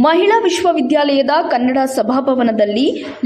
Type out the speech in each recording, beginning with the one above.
ಮಹಿಳಾ ವಿಶ್ವವಿದ್ಯಾಲಯದ ಕನ್ನಡ ಸಭಾಭವನದಲ್ಲಿ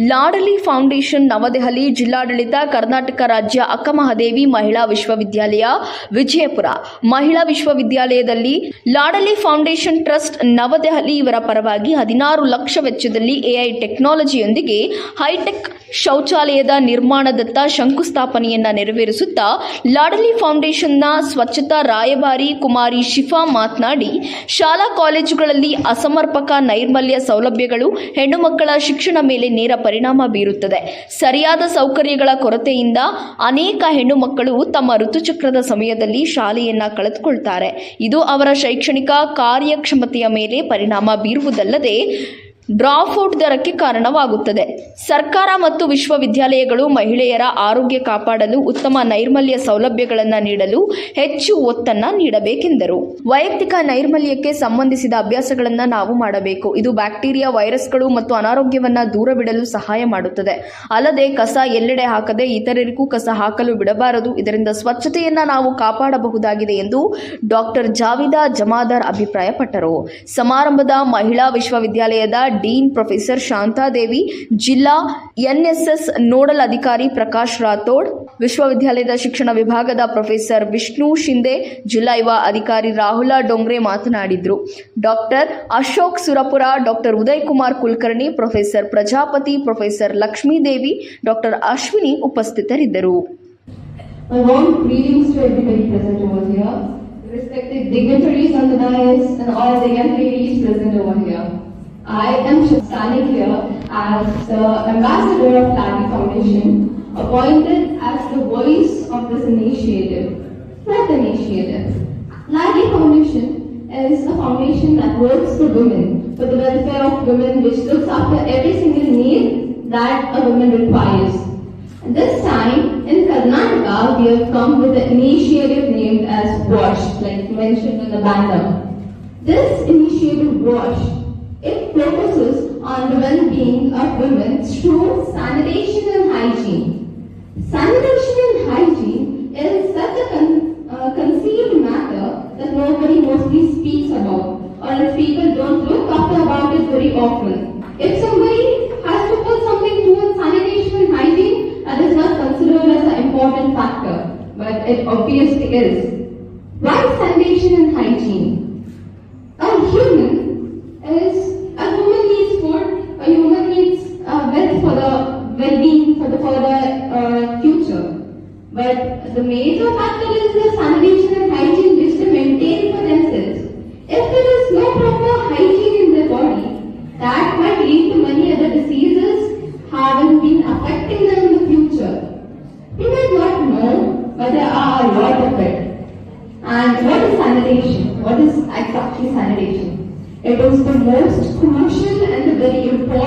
ಲಾಡಲಿ ಫೌಂಡೇಶನ್ ನವದೆಹಲಿ ಜಿಲ್ಲಾಡಳಿತ ಕರ್ನಾಟಕ ರಾಜ್ಯ ಅಕ್ಕಮಹಾದೇವಿ ಮಹಿಳಾ ವಿಶ್ವವಿದ್ಯಾಲಯ ವಿಜಯಪುರ. ಮಹಿಳಾ ವಿಶ್ವವಿದ್ಯಾಲಯದಲ್ಲಿ ಲಾಡಲಿ ಫೌಂಡೇಶನ್ ಟ್ರಸ್ಟ್ ನವದೆಹಲಿ ಇವರ ಪರವಾಗಿ ಹದಿನಾರು ಲಕ್ಷ ವೆಚ್ಚದಲ್ಲಿ ಎಐ ಟೆಕ್ನಾಲಜಿಯೊಂದಿಗೆ ಹೈಟೆಕ್ ಶೌಚಾಲಯದ ನಿರ್ಮಾಣದತ್ತ ಶಂಕುಸ್ಥಾಪನೆಯನ್ನ ನೆರವೇರಿಸುತ್ತಾ ಲಾಡಲಿ ಫೌಂಡೇಶನ್ನ ಸ್ವಚ್ಛತಾ ರಾಯಭಾರಿ ಕುಮಾರಿ ಶಿಫಾ ಮಾತನಾಡಿ, ಶಾಲಾ ಕಾಲೇಜುಗಳಲ್ಲಿ ಅಸಮರ್ಪಕ ನೈರ್ಮಲ್ಯ ಸೌಲಭ್ಯಗಳು ಹೆಣ್ಣು ಮಕ್ಕಳ ಶಿಕ್ಷಣ ಮೇಲೆ ನೇರ ಪರಿಣಾಮ ಬೀರುತ್ತದೆ. ಸರಿಯಾದ ಸೌಕರ್ಯಗಳ ಕೊರತೆಯಿಂದ ಅನೇಕ ಹೆಣ್ಣು ಮಕ್ಕಳು ತಮ್ಮ ಋತುಚಕ್ರದ ಸಮಯದಲ್ಲಿ ಶಾಲೆಯನ್ನ ಕಳೆದುಕೊಳ್ತಾರೆ. ಇದು ಅವರ ಶೈಕ್ಷಣಿಕ ಕಾರ್ಯಕ್ಷಮತೆಯ ಮೇಲೆ ಪರಿಣಾಮ ಬೀರುವುದಲ್ಲದೆ ಡ್ರಾಫೌಟ್ ದರಕ್ಕೆ ಕಾರಣವಾಗುತ್ತದೆ. ಸರ್ಕಾರ ಮತ್ತು ವಿಶ್ವವಿದ್ಯಾಲಯಗಳು ಮಹಿಳೆಯರ ಆರೋಗ್ಯ ಕಾಪಾಡಲು ಉತ್ತಮ ನೈರ್ಮಲ್ಯ ಸೌಲಭ್ಯಗಳನ್ನು ನೀಡಲು ಹೆಚ್ಚು ಒತ್ತನ್ನು ನೀಡಬೇಕೆಂದರು. ವೈಯಕ್ತಿಕ ನೈರ್ಮಲ್ಯಕ್ಕೆ ಸಂಬಂಧಿಸಿದ ಅಭ್ಯಾಸಗಳನ್ನು ನಾವು ಮಾಡಬೇಕು. ಇದು ಬ್ಯಾಕ್ಟೀರಿಯಾ, ವೈರಸ್ಗಳು ಮತ್ತು ಅನಾರೋಗ್ಯವನ್ನು ದೂರವಿಡಲು ಸಹಾಯ ಮಾಡುತ್ತದೆ. ಅಲ್ಲದೆ ಕಸ ಎಲ್ಲೆಡೆ ಹಾಕದೆ ಇತರರಿಗೂ ಕಸ ಹಾಕಲು ಬಿಡಬಾರದು. ಇದರಿಂದ ಸ್ವಚ್ಛತೆಯನ್ನು ನಾವು ಕಾಪಾಡಬಹುದಾಗಿದೆ ಎಂದು ಡಾಕ್ಟರ್ ಜಾವಿದಾ ಜಮಾದಾರ್ ಅಭಿಪ್ರಾಯಪಟ್ಟರು. ಸಮಾರಂಭದ ಮಹಿಳಾ ವಿಶ್ವವಿದ್ಯಾಲಯದ ಡೀನ್ ಪ್ರೊಫೆಸರ್ ಶಾಂತಾದೇವಿ ಜಿಲ್ಲಾ ಎನ್ಎಸ್ಎಸ್ ನೋಡಲ್ ಅಧಿಕಾರಿ ಪ್ರಕಾಶ್ ರಾಥೋಡ್ ವಿಶ್ವವಿದ್ಯಾಲಯದ ಶಿಕ್ಷಣ ವಿಭಾಗದ ಪ್ರೊಫೆಸರ್ ವಿಷ್ಣು ಶಿಂದೆ ಜಿಲ್ಲಾ ಯುವ ಅಧಿಕಾರಿ ರಾಹುಲ ಡೊಂಗ್ರೆ ಮಾತನಾಡಿದರು. Doctor Ashok Surapura doctor Uday Kumar Kulkarni professor Prajapati professor Lakshmidevi doctor Ashwini ಉಪಸ್ಥಿತರಿದ್ದರು. Respected dignitaries on the dais, and all the young ladies present over here. I am standing here as the ambassador of Lagi Foundation, appointed as the voice of this initiative. What initiative? Lagi Foundation is a foundation that works for women, for the welfare of women, which looks after every single need that a woman requires. This time in Karnataka, we have come with an initiative named as WASH, like mentioned in the banner. This initiative WASH, it focuses on the well-being of women through sanitation and hygiene. Sanitation and hygiene is such a con- uh, concealed matter that nobody mostly speaks about, or if people don't look after about it very often. If somebody has to put something towards sanitation and hygiene, that is not considered as an important factor, but it obviously is. Why sanitation and hygiene? The major factor is the sanitation and hygiene which they maintain for themselves. If there is no proper hygiene in their body, that might lead to many other diseases having been affecting them in the future. You might not know, but there are a lot of it. And what is sanitation? What is exactly sanitation? It is the most crucial and the very important